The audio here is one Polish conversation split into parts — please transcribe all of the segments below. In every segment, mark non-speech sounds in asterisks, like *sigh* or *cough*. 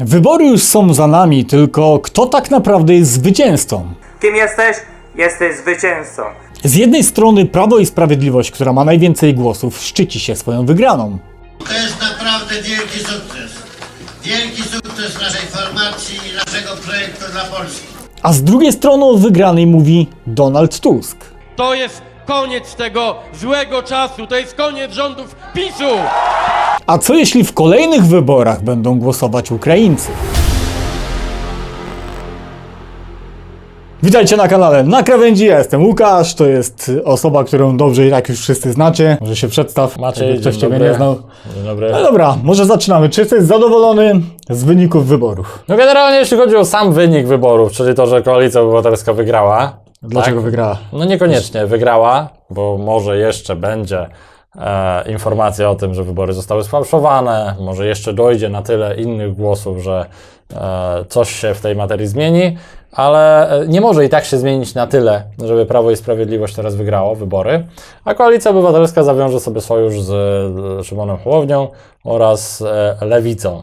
Wybory już są za nami, tylko kto tak naprawdę jest zwycięzcą? Kim jesteś? Jesteś zwycięzcą. Z jednej strony Prawo i Sprawiedliwość, która ma najwięcej głosów, szczyci się swoją wygraną. To jest naprawdę wielki sukces. Wielki sukces naszej formacji i naszego projektu dla Polski. A z drugiej strony o wygranej mówi Donald Tusk. To jest koniec tego złego czasu, to jest koniec rządów PiSu! A co jeśli w kolejnych wyborach będą głosować Ukraińcy? Witajcie na kanale Na Krawędzi, ja jestem Łukasz, to jest osoba, którą dobrze i tak już wszyscy znacie. Może się przedstaw, Maciej, jakby ktoś dzień Ciebie dobry. nie znał. Dzień dobry. No dobra, może zaczynamy. Czy jesteś zadowolony z wyników wyborów? No generalnie jeśli chodzi o sam wynik wyborów, czyli to, że Koalicja Obywatelska wygrała. Dlaczego tak? wygrała? No niekoniecznie wygrała, bo może jeszcze będzie e, informacja o tym, że wybory zostały sfałszowane, może jeszcze dojdzie na tyle innych głosów, że e, coś się w tej materii zmieni, ale e, nie może i tak się zmienić na tyle, żeby Prawo i Sprawiedliwość teraz wygrało wybory, a Koalicja Obywatelska zawiąże sobie sojusz z e, Szymonem Hołownią oraz e, Lewicą.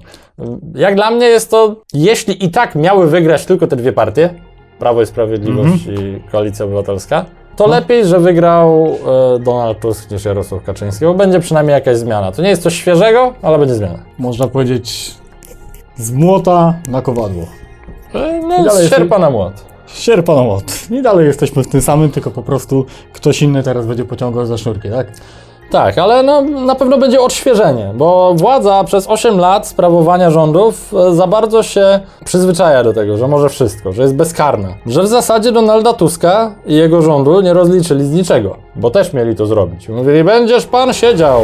Jak dla mnie jest to, jeśli i tak miały wygrać tylko te dwie partie, Prawo i Sprawiedliwość i Koalicja Obywatelska, to lepiej, że wygrał e, Donald Tusk niż Jarosław Kaczyński, bo będzie przynajmniej jakaś zmiana. To nie jest coś świeżego, ale będzie zmiana. Można powiedzieć z młota na kowadło. E, no, z sierpa na młot. Sierpa na młot. I dalej jesteśmy w tym samym, tylko po prostu ktoś inny teraz będzie pociągał za sznurki, tak? Tak, ale no, na pewno będzie odświeżenie, bo władza przez 8 lat sprawowania rządów e, za bardzo się przyzwyczaja do tego, że może wszystko, że jest bezkarna. Że w zasadzie Donalda Tuska i jego rządu nie rozliczyli z niczego, bo też mieli to zrobić. Mówili, będziesz pan siedział.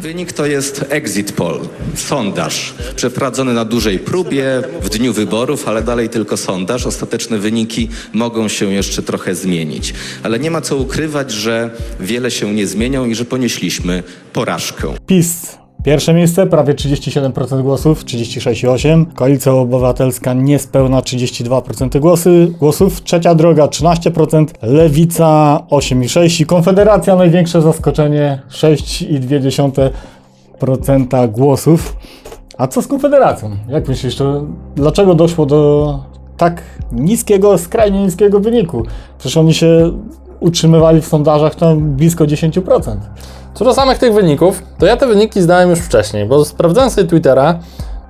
Wynik to jest exit poll, sondaż przeprowadzony na dużej próbie w dniu wyborów, ale dalej tylko sondaż. Ostateczne wyniki mogą się jeszcze trochę zmienić. Ale nie ma co ukrywać, że wiele się nie zmienią i że ponieśliśmy porażkę. PiS pierwsze miejsce, prawie 37% głosów, 36,8%. Koalicja Obywatelska niespełna 32% głosy, głosów. Trzecia droga 13%, Lewica 8,6% i Konfederacja największe zaskoczenie 6,2% głosów. A co z Konfederacją? Jak myślisz, to dlaczego doszło do tak niskiego, skrajnie niskiego wyniku? Przecież oni się utrzymywali w sondażach tam blisko 10%. Co do samych tych wyników, to ja te wyniki znałem już wcześniej, bo sprawdzałem sobie Twittera,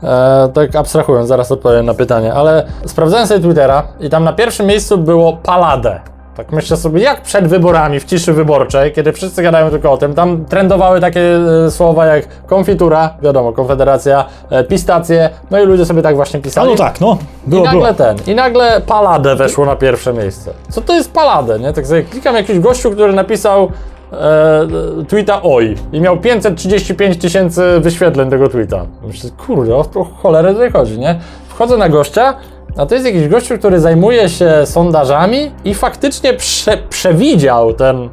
e, tak abstrahując, zaraz odpowiem na pytanie, ale sprawdzałem sobie Twittera i tam na pierwszym miejscu było Paladę. Tak myślę sobie, jak przed wyborami w ciszy wyborczej, kiedy wszyscy gadają tylko o tym, tam trendowały takie e, słowa jak konfitura, wiadomo, konfederacja, e, pistacje, no i ludzie sobie tak właśnie A pisali. no tak, no. I Było, nagle było. ten, i nagle Paladę weszło na pierwsze miejsce. Co to jest Paladę, nie? Tak sobie klikam jakiś gościu, który napisał e, tweeta oj i miał 535 tysięcy wyświetleń tego tweeta. Myślę, kurde, o o cholerę tutaj chodzi, nie? Wchodzę na gościa, a to jest jakiś gościu, który zajmuje się sondażami i faktycznie prze, przewidział ten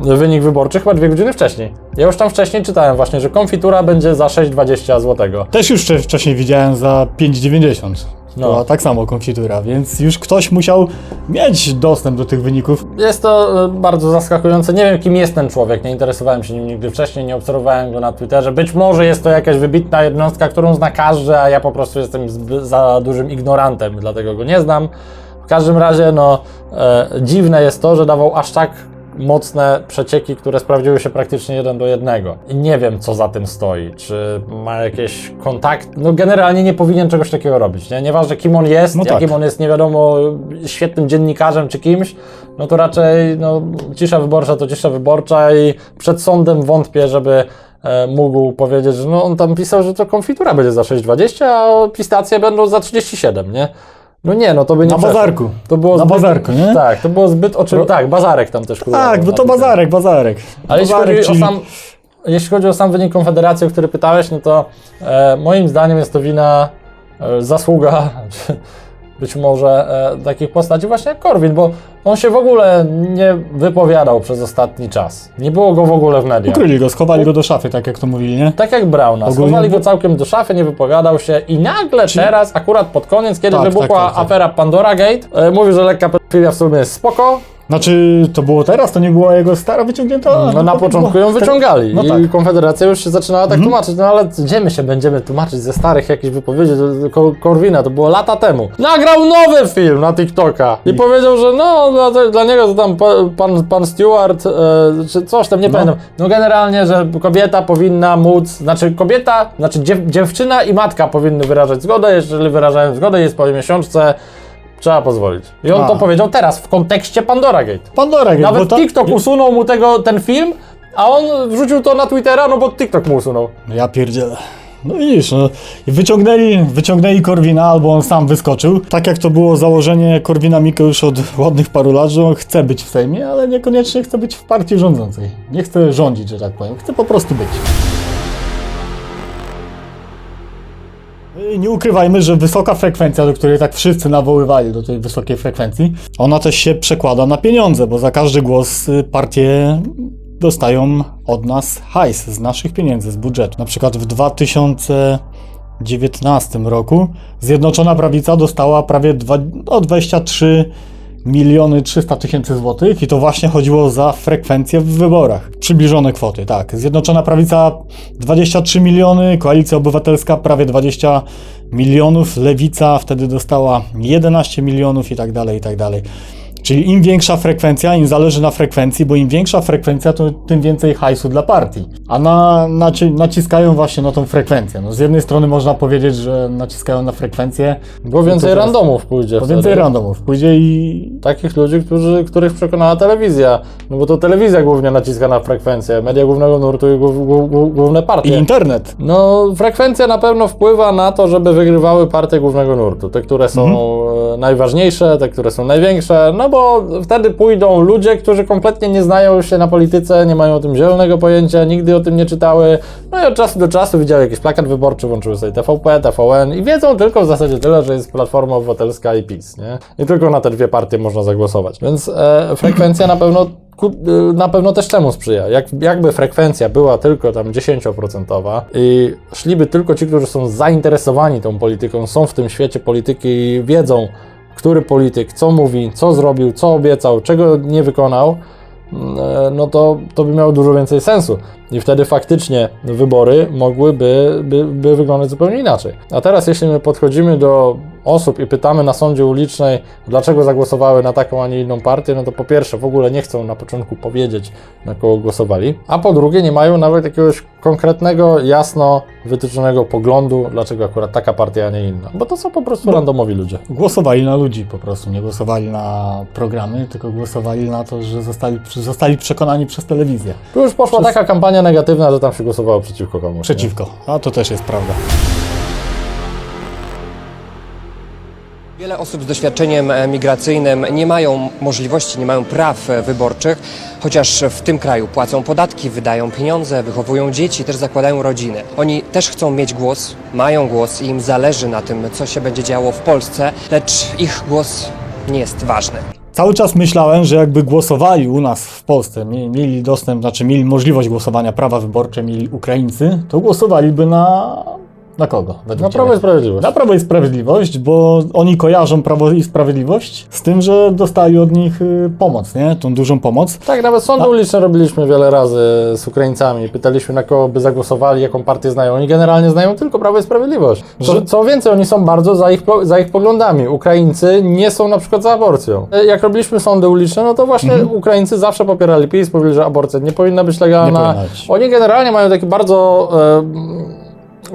wynik wyborczy chyba dwie godziny wcześniej. Ja już tam wcześniej czytałem właśnie, że konfitura będzie za 6,20 zł. Też już wcze- wcześniej widziałem za 5,90. No. Była tak samo konfitura, więc już ktoś musiał mieć dostęp do tych wyników. Jest to e, bardzo zaskakujące. Nie wiem, kim jest ten człowiek. Nie interesowałem się nim nigdy wcześniej, nie obserwowałem go na Twitterze. Być może jest to jakaś wybitna jednostka, którą zna każdy, a ja po prostu jestem zby- za dużym ignorantem, dlatego go nie znam. W każdym razie, no, e, dziwne jest to, że dawał aż tak mocne przecieki, które sprawdziły się praktycznie jeden do jednego. I nie wiem, co za tym stoi. Czy ma jakieś kontakt? No, generalnie nie powinien czegoś takiego robić. Nie? Nieważne, kim on jest, No tak. jakim on jest, nie wiadomo, świetnym dziennikarzem czy kimś, no to raczej no, cisza wyborcza to cisza wyborcza i przed sądem wątpię, żeby e, mógł powiedzieć, że no on tam pisał, że to konfitura będzie za 6,20, a pistacje będą za 37, nie? No nie, no to by nie Na przeszło. bazarku. To było Na zbyt, bazarku, nie? Tak, to było zbyt oczywiste. Tak, bazarek tam też królował Tak, bo to bazarek, bazarek. Ale jeśli bazarek, chodzi, o czyli- sam, jeśli chodzi o sam wynik Konfederacji, o który pytałeś, no to e, moim zdaniem jest to wina, e, zasługa *laughs* być może e, takich postaci właśnie jak Korwin, bo on się w ogóle nie wypowiadał przez ostatni czas. Nie było go w ogóle w mediach. Ukryli go, schowali go do szafy, tak jak to mówili, nie? Tak jak Brauna. Ogólnie- Schowali go całkiem do szafy, nie wypowiadał się i nagle teraz, akurat pod koniec, kiedy Tak, wybuchła tak, tak, tak. afera Pandora Gate, e, mówi, że lekka pedofilia w sumie jest spoko, Znaczy, to było teraz? To nie była jego stara wyciągnięta? No na to początku ją wyciągali No i tak. Mhm. Konfederacja już się zaczynała tak tłumaczyć, no ale gdzie my się będziemy tłumaczyć ze starych jakichś wypowiedzi to Korwina, to było lata temu. Nagrał nowy film na TikToka i powiedział, że no dla, dla niego to tam pa- pan, pan Stewart, e, czy coś tam, nie pamiętam. No generalnie, że kobieta powinna móc, znaczy kobieta, znaczy dziew, dziewczyna i matka powinny wyrażać zgodę, jeżeli wyrażają zgodę, jest po miesiączce, trzeba pozwolić. I on A. to powiedział teraz w kontekście Pandora Gate. Pandora Gate, bo Nawet to- TikTok usunął mu tego, ten film, a on wrzucił to na Twittera, no bo TikTok mu usunął. No Ja pierdzielę. No widzisz, no. I wyciągnęli, wyciągnęli Korwina, albo on sam wyskoczył. Tak jak to było założenie Korwina Mikke już od ładnych paru lat, że on chce być w Sejmie, ale niekoniecznie chce być w partii rządzącej. Nie chce rządzić, że tak powiem. Chce po prostu być. Nie ukrywajmy, że wysoka frekwencja, do której tak wszyscy nawoływali do tej wysokiej frekwencji, ona też się przekłada na pieniądze, bo za każdy głos y, partie dostają od nas hajs z naszych pieniędzy, z budżetu. Na przykład w 2019 roku Zjednoczona Prawica dostała prawie dwa, no 23 miliony 300 tysięcy złotych i to właśnie chodziło za frekwencję w wyborach. Przybliżone kwoty, tak. Zjednoczona Prawica 23 miliony, Koalicja Obywatelska prawie 20 milionów, Lewica wtedy dostała 11 milionów i tak dalej, i tak dalej. Czyli im większa frekwencja, im zależy na frekwencji, bo im większa frekwencja, to tym więcej hajsu dla partii. A na, naci, naciskają właśnie na tą frekwencję. No z jednej strony można powiedzieć, że naciskają na frekwencję, Bo więcej teraz- randomów pójdzie bo więcej randomów pójdzie i Takich ludzi, którzy, których przekonała telewizja. No bo to telewizja głównie naciska na frekwencję, media głównego nurtu i głów, głów, głów, główne i partie. internet. No, frekwencja na pewno wpływa na to, żeby wygrywały partie głównego nurtu. Te, które są e, najważniejsze, te, które są największe, no bo wtedy pójdą ludzie, którzy kompletnie nie znają się na polityce, nie mają o tym zielonego pojęcia, nigdy o tym nie czytały. No i od czasu do czasu widziały jakiś plakat wyborczy, włączyły sobie TVP, TVN i wiedzą tylko w zasadzie tyle, że jest Platforma Obywatelska i PiS, nie? I tylko na te dwie partie można zagłosować. Więc e, frekwencja na pewno y, na pewno też temu sprzyja. Jak, jakby frekwencja była tylko tam 10% i szliby tylko ci, którzy są zainteresowani tą polityką, są w tym świecie polityki i wiedzą, który polityk co mówi, co zrobił, co obiecał, czego nie wykonał, mm, e, no to, to by miało dużo więcej sensu. I wtedy faktycznie wybory mogłyby by, by wyglądać zupełnie inaczej. A teraz, jeśli my podchodzimy do osób i pytamy na sądzie ulicznej, dlaczego zagłosowały na taką, a nie inną partię, no to po pierwsze w ogóle nie chcą na początku powiedzieć, na kogo głosowali, a po drugie nie mają nawet jakiegoś konkretnego, jasno wytyczonego poglądu, dlaczego akurat taka partia, a nie inna. Bo to są po prostu randomowi ludzie. Głosowali na ludzi po prostu, nie głosowali na programy, tylko głosowali na to, że zostali, zostali przekonani przez telewizję. Tu już poszła taka kampania negatywna, że tam się głosowało przeciwko komuś. nie? Przeciwko. A to też jest prawda. Wiele osób z doświadczeniem migracyjnym nie mają możliwości, nie mają praw wyborczych, chociaż w tym kraju płacą podatki, wydają pieniądze, wychowują dzieci, też zakładają rodziny. Oni też chcą mieć głos, mają głos i im zależy na tym, co się będzie działo w Polsce, lecz ich głos nie jest ważny. Cały czas myślałem, że jakby głosowali u nas w Polsce, mie- mieli dostęp, znaczy mieli możliwość głosowania, prawa wyborcze mieli Ukraińcy, to głosowaliby na... Na kogo? według Na Prawo i? Sprawiedliwość. Na Prawo i Sprawiedliwość, bo oni kojarzą Prawo i Sprawiedliwość z tym, że dostali od nich y, pomoc, nie? Tą dużą pomoc. Tak, nawet sądy uliczne robiliśmy wiele razy z Ukraińcami. Pytaliśmy, na kogo by zagłosowali, jaką partię znają. Oni generalnie znają tylko Prawo i Sprawiedliwość. Co, co więcej, oni są bardzo za ich, za ich poglądami. Ukraińcy nie są na przykład za aborcją. E, Jak robiliśmy sądy uliczne, no to właśnie Ukraińcy zawsze popierali PiS, mówili, że aborcja nie powinna być legalna. Powinna być. Oni generalnie mają taki bardzo e,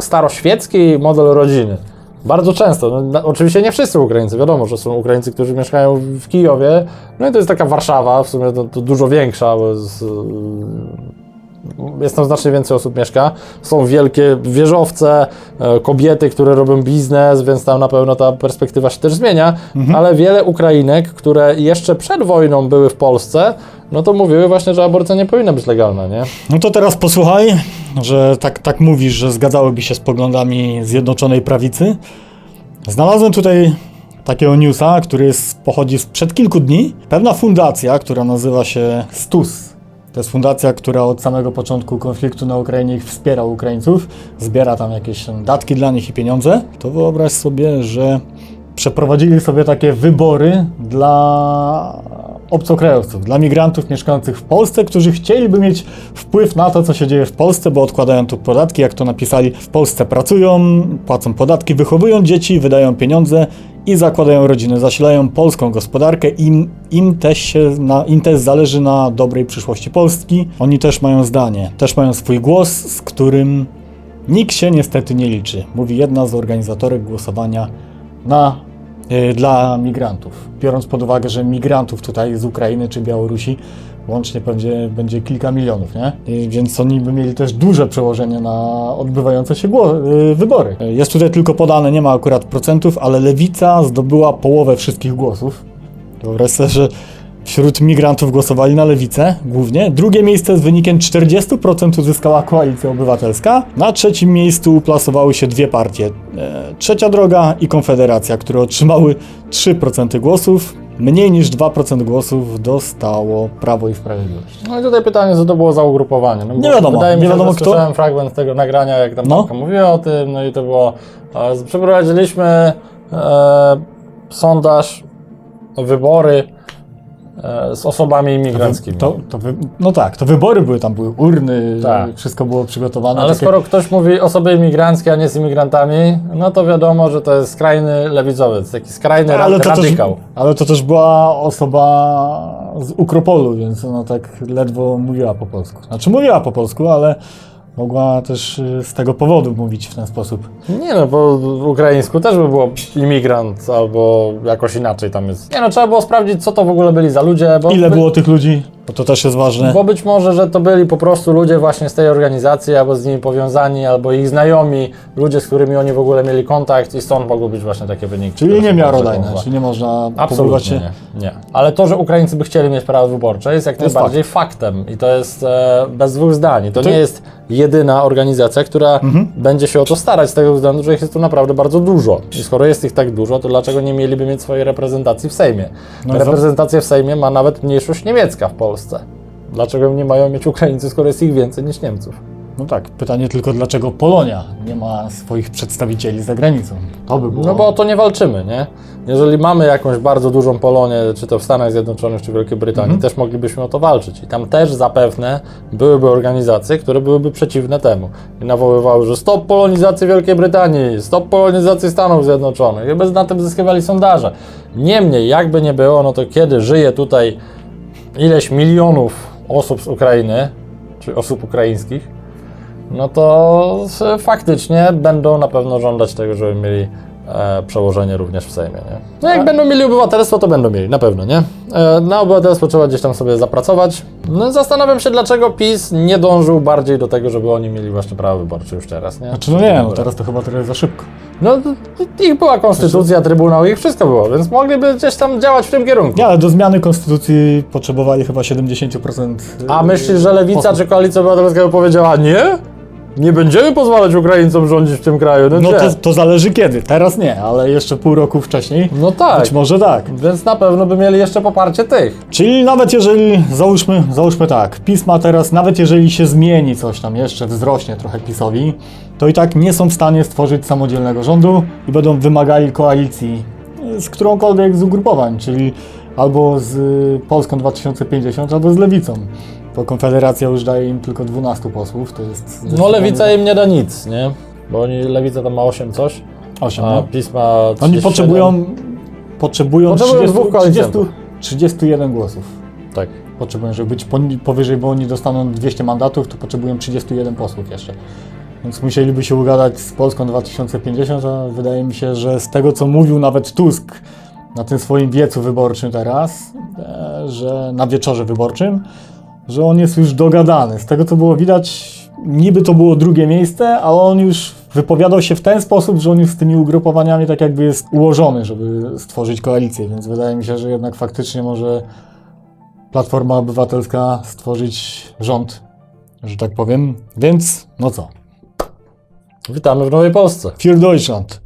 staroświecki model rodziny. Bardzo często. No, na, oczywiście nie wszyscy Ukraińcy, wiadomo, że są Ukraińcy, którzy mieszkają w, Kijowie. No i to jest taka Warszawa, w sumie to, to dużo większa, bo jest, jest tam znacznie więcej osób mieszka. Są wielkie wieżowce, e, kobiety, które robią biznes, więc tam na pewno ta perspektywa się też zmienia, ale wiele Ukrainek, które jeszcze przed wojną były w Polsce, no to mówiły właśnie, że aborcja nie powinna być legalna, nie? No to teraz posłuchaj, że tak, tak mówisz, że zgadzałyby się z poglądami Zjednoczonej Prawicy. Znalazłem tutaj takiego newsa, który jest, pochodzi sprzed kilku dni. Pewna fundacja, która nazywa się STUS. To jest fundacja, która od samego początku konfliktu na Ukrainie wspiera Ukraińców, zbiera tam jakieś datki dla nich i pieniądze. To wyobraź sobie, że przeprowadzili sobie takie wybory dla obcokrajowców, dla migrantów mieszkających w Polsce, którzy chcieliby mieć wpływ na to, co się dzieje w Polsce, bo odkładają tu podatki, jak to napisali, w Polsce pracują, płacą podatki, wychowują dzieci, wydają pieniądze i zakładają rodziny, zasilają polską gospodarkę. Im, im, też się na, im też zależy na dobrej przyszłości Polski. Oni też mają zdanie, też mają swój głos, z którym nikt się niestety nie liczy, mówi jedna z organizatorek głosowania na, dla migrantów. Biorąc pod uwagę, że migrantów tutaj z Ukrainy czy Białorusi łącznie będzie, będzie kilka milionów, nie? I, więc oni by mieli też duże przełożenie na odbywające się y, wybory. Y, Jest tutaj tylko podane, nie ma akurat procentów, ale Lewica zdobyła połowę wszystkich głosów. Wyobraź że wśród migrantów głosowali na lewicę głównie. Drugie miejsce z wynikiem 40% uzyskała Koalicja Obywatelska. Na trzecim miejscu uplasowały się dwie partie. E, Trzecia Droga i Konfederacja, które otrzymały 3% głosów. Mniej niż 2% głosów dostało Prawo i Sprawiedliwość. No i tutaj pytanie, co to było za ugrupowanie. No, Nie wiadomo, Wydaje mi nie się, wiadomo że kto. słyszałem fragment tego nagrania, jak tam No. mówiła o tym, no i to było, e, przeprowadziliśmy e, sondaż, wybory z osobami imigranckimi. To, to wy, no tak, to wybory były, tam były urny, Tak. wszystko było przygotowane. Ale takie- skoro ktoś mówi osoby imigranckie, a nie z imigrantami, no to wiadomo, że to jest skrajny lewicowiec, taki skrajny ra- ale to, też, radykał. ale to też była osoba z Ukropolu, więc ona tak ledwo mówiła po polsku. Znaczy mówiła po polsku, ale mogła też y, z tego powodu mówić w ten sposób. Nie no, bo w ukraińsku też by było imigrant albo jakoś inaczej tam jest. Nie no, trzeba było sprawdzić, co to w ogóle byli za ludzie, bo Ile by, było tych ludzi? Bo to też jest ważne. Bo być może, że to byli po prostu ludzie właśnie z tej organizacji, albo z nimi powiązani, albo ich znajomi, ludzie, z którymi oni w ogóle mieli kontakt i stąd mogły być właśnie takie wyniki. Czyli które nie są miarodajne, czyli nie można powoływać Absolutnie się... nie, nie. Ale to, że Ukraińcy by chcieli mieć prawo wyborcze jest jak jest najbardziej faktem i to jest e, bez dwóch zdań. I To, nie jest jedyna organizacja, która Mhm. będzie się o to starać z tego względu, że ich jest tu naprawdę bardzo dużo. I skoro jest ich tak dużo, to dlaczego nie mieliby mieć swojej reprezentacji w Sejmie? No i Reprezentację w Sejmie ma nawet mniejszość niemiecka w Polsce. Dlaczego nie mają mieć Ukraińcy, skoro jest ich więcej niż Niemców? No tak, pytanie tylko dlaczego Polonia nie ma swoich przedstawicieli za granicą? To by było... No bo o to nie walczymy, nie? Jeżeli mamy jakąś bardzo dużą Polonię, czy to w Stanach Zjednoczonych, czy Wielkiej Brytanii, Mhm. też moglibyśmy o to walczyć. I tam też zapewne byłyby organizacje, które byłyby przeciwne temu. I nawoływały, że stop polonizacji Wielkiej Brytanii, stop polonizacji Stanów Zjednoczonych. I bez na tym zyskiwali sondaże. Niemniej, jakby nie było, no to kiedy żyje tutaj ileś milionów osób z Ukrainy, czy osób ukraińskich, no to faktycznie będą na pewno żądać tego, żeby mieli przełożenie również w Sejmie, nie? No jak będą mieli obywatelstwo, to będą mieli, na pewno, nie? E, na obywatelstwo trzeba gdzieś tam sobie zapracować. No zastanawiam się, dlaczego PiS nie dążył bardziej do tego, żeby oni mieli właśnie prawo wyborcze już teraz, nie? Znaczy no nie, no teraz to chyba trochę za szybko. No ich była konstytucja, trybunał, ich wszystko było, więc mogliby gdzieś tam działać w tym kierunku. Nie, ale do zmiany konstytucji potrzebowali chyba 70%. A myślisz, że Lewica czy Koalicja Obywatelska by powiedziała nie? Nie będziemy pozwalać Ukraińcom rządzić w tym kraju. No, No gdzie? to, to zależy kiedy. Teraz nie, ale jeszcze pół roku wcześniej. no tak. Być może tak. Więc na pewno by mieli jeszcze poparcie tych. Czyli nawet jeżeli, załóżmy, załóżmy tak, PiS ma teraz, nawet jeżeli się zmieni coś tam jeszcze, wzrośnie trochę PiSowi, to i tak nie są w stanie stworzyć samodzielnego rządu i będą wymagali koalicji z którąkolwiek z ugrupowań, czyli albo z y, Polską 2050, albo z Lewicą. Bo Konfederacja już daje im tylko 12 posłów, to jest... No lewica im nie da nic, nie? Bo oni, lewica tam ma 8 coś, 8, a no. PiS ma 37. Oni potrzebują, potrzebują, Potrzebują 30, dwóch 30, koalicjantów. 31 głosów. Tak. Potrzebują, żeby być poni- powyżej, bo oni dostaną 200 mandatów, to potrzebują 31 posłów jeszcze. Więc musieliby się ugadać z Polską 2050, a wydaje mi się, że z tego co mówił nawet Tusk na tym swoim wiecu wyborczym teraz, e, że na wieczorze wyborczym, że on jest już dogadany. Z tego co było widać, niby to było drugie miejsce, ale on już wypowiadał się w ten sposób, że on już z tymi ugrupowaniami tak jakby jest ułożony, żeby stworzyć koalicję, więc wydaje mi się, że jednak faktycznie może Platforma Obywatelska stworzyć rząd, że tak powiem. Więc, no co? Witamy w Nowej Polsce. Für Deutschland.